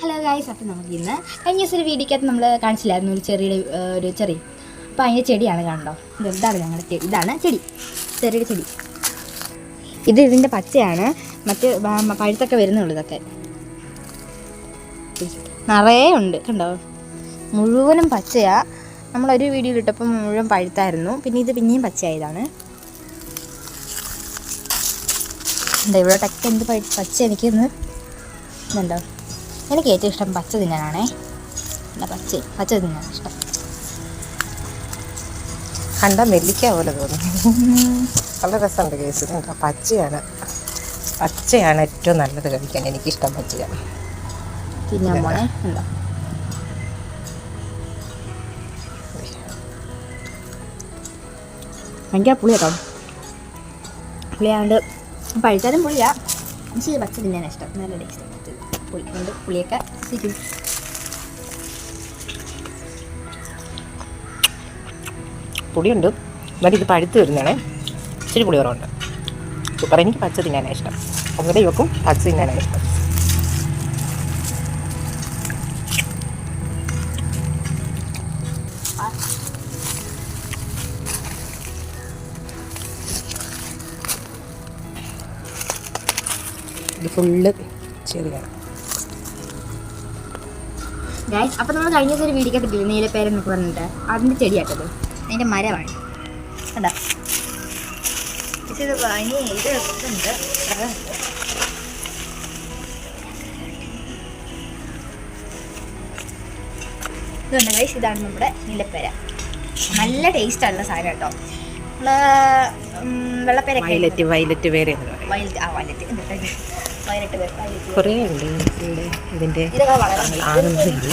Hello guys അപ്പം നമുക്ക് ഇന്ന് കഴിഞ്ഞ ദിവസം ഒരു വീഡിയോക്കകത്ത് നമ്മൾ കാണിച്ചില്ലായിരുന്നു ഒരു ചെറിയ ഒരു ചെറി. അപ്പോൾ അതിന്റെ ചെടിയാണ് കണ്ടോ ഇത് ഇതാണ് ഞങ്ങളുടെ ചെടി ഇതാണ് ചെടി. ചെറിയുടെ ചെടി. ഇത് ഇതിന്റെ പച്ചയാണ്. മറ്റ് പഴുത്തൊക്കെ വരുന്നുള്ളൂ ഇതൊക്കെ. നിറയെ ഉണ്ട് കണ്ടോ? മുഴുവനും പച്ചയാ. നമ്മളൊരു വീഡിയോ ഇട്ടപ്പോൾ മുഴുവൻ പഴുത്തായിരുന്നു. പിന്നെ ഇത് പിന്നെയും പച്ചയായതാണ്. എന്താ ടക്ക് എന്ത് പച്ച എനിക്കൊന്ന് ഇതുണ്ടോ? എനിക്ക് ഏറ്റവും ഇഷ്ടം പച്ച തിന്നാനാണേ. എന്താ പച്ച പച്ച തിന്നാനാണ് ഇഷ്ടം. കണ്ട നെല്ലിക്ക പോലെ തോന്നുന്നു നല്ല രസമുണ്ട് കേസ്. പച്ചയാണ്. പച്ചയാണ് ഏറ്റവും നല്ലത് കഴിക്കാൻ. എനിക്കിഷ്ടം പച്ചയാണ് തിന്നാൻ പോണേ എന്താ ഭയങ്കര പുളി കേട്ടോ. പുളിയാണ്ട് പഴുത്താലും പുളിയാ. പച്ച തിന്നാനാണ് ഇഷ്ടം. നല്ല ടേസ്റ്റ് കൊണ്ട് പുളിയൊക്കെ ശരി പുളിയുണ്ട്. എന്നാലും ഇത് പഴുത്ത് വരുന്നതാണേ. ഇച്ചിരി പുളി കുറവുണ്ട്. സൂപ്പർ. എനിക്ക് പച്ച തിന്നാനാണ് ഇഷ്ടം. അങ്ങനെ ഇവക്കും പച്ച തിന്നാനാണ് ഇഷ്ടം. ഫുള്ള് ചെറിയാണ് ഗൈസ് അപ്പോൾ നമ്മൾ കഴിഞ്ഞ ദിവസം ഒരു വീഡിയോ കിട്ടില്ല നീലപ്പേര എന്നൊക്കെ പറഞ്ഞിട്ട്. അതിന്റെ ചെടിയാട്ടത്. അതിന്റെ മരമാണ്. അതാ ഇത് ഇനി ഇത് ഇതുണ്ട്. ഇതുണ്ട് ഗൈസ് ഇതാണ് നമ്മുടെ നീലപ്പേര. നല്ല ടേസ്റ്റാണുള്ള സാധനം കേട്ടോ. നമ്മൾ വെള്ളപ്പേരൊക്കെ വയലറ്റ് വയലറ്റ് വേറെ വയലറ്റ് ആ വയലറ്റ് വയലറ്റ് കുറേ ഉണ്ട് ഇവിടെ ഇതിന്റെ ആനന്ദമില്ല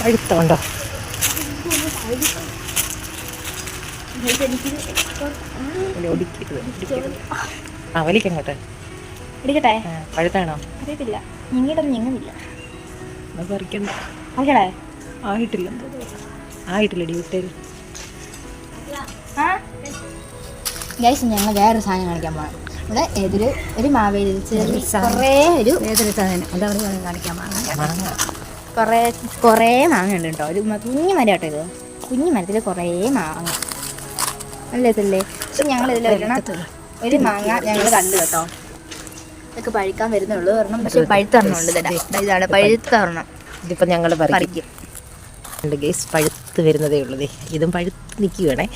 പഴുത്തോണ്ടോ. ആ വലിക്കങ്ങോട്ട് എടുക്കട്ടെ? ആ, പഴുത്താണോ അറിയത്തില്ല. ഞങ്ങളുടെ ഞങ്ങളില്ല പറിക്കണ്ട ആയിട്ടില്ല. ആയിട്ടില്ലടി വിട്ടേര് ഗൈസ് ഞങ്ങൾ വേറൊരു സാധനം കാണിക്കാൻ പോകണം ഇവിടെ ഏതൊരു ഒരു മാവേലി കുറേ ഒരു ഏതൊരു സാധനം. അതവിടെ കാണിക്കാൻ പോകണം മാങ്ങ കുറേ കുറേ മാങ്ങ ഉണ്ട് കേട്ടോ. ഒരു കുഞ്ഞു മരം കേട്ടോ ഇത്. കുഞ്ഞു മരത്തിൽ കുറേ മാങ്ങ. നല്ല ഇതല്ലേ പക്ഷെ ഞങ്ങൾ ഇതിൽ വരണം ഒരു മാങ്ങ ഞങ്ങൾ കണ്ടു കേട്ടോ. ഇതൊക്കെ പഴുക്കാൻ വരുന്നുള്ളൂ ഒരെണ്ണം. പക്ഷെ പഴുത്തറണമുണ്ട് ഇതാ ഇതാണ് പഴുത്തറണം ഇതിപ്പോൾ ഞങ്ങൾ പറിക്കും. ഉണ്ട് ഗേസ് പഴുത്ത് വരുന്നതേ ഉള്ളൂ ഇതും പഴുത്ത് നിൽക്കുകയാണേ.